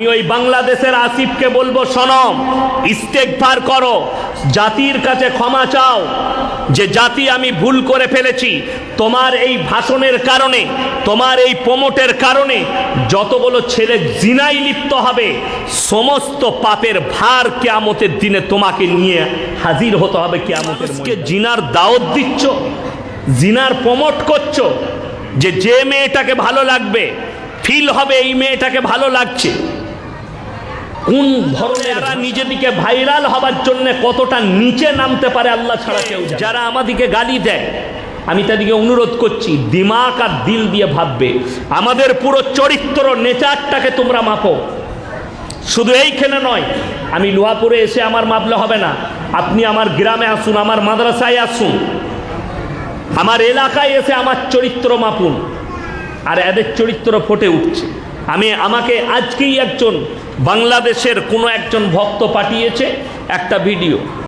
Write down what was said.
আমি ওই বাংলাদেশের আসিফকে বলব সনম ইস্তেকভার করো। জাতির কাছে ক্ষমা চাও। যে জাতি আমি ভুল করে ফেলেছি তোমার এই ভাষণের কারণে তোমার এই প্রমোটের কারণে যতগুলো ছেলে জিনাই লিপ্ত হবে সমস্ত পাপের ভার কেয়ামতের দিনে তোমাকে নিয়ে হাজির হতে হবে কেয়ামতের জিনার দাওয়াত দিচ্ছ জিনার প্রমোট করছ যে যে মেয়েটাকে ভালো লাগবে ফিল হবে এই মেয়েটাকে ভালো লাগছে। কোন ধরনের নিজেদিকে ভাইরাল হবার জন্য কতটা নিচে নামতে পারে আল্লাহ ছাড়া কেউ যারা আমাদিকে গালি দেয় আমি তাদেরকে অনুরোধ করছি দিমাগ আর দিল দিয়ে ভাববে। আমাদের পুরো চরিত্র নেচারটাকে তোমরা মাপো। শুধু এইখানে নয় আমি লোহাপুরে এসে আমার মাপলে হবে না। আপনি আমার গ্রামে আসুন আমার মাদ্রাসায় আসুন। আমার এলাকায় এসে আমার চরিত্র মাপুন। আর এদের চরিত্র ফোটে উঠছে। আমি আমাকে আজকেই একজন বাংলাদেশের কোনো একজন ভক্ত পাঠিয়েছে একটা ভিডিও।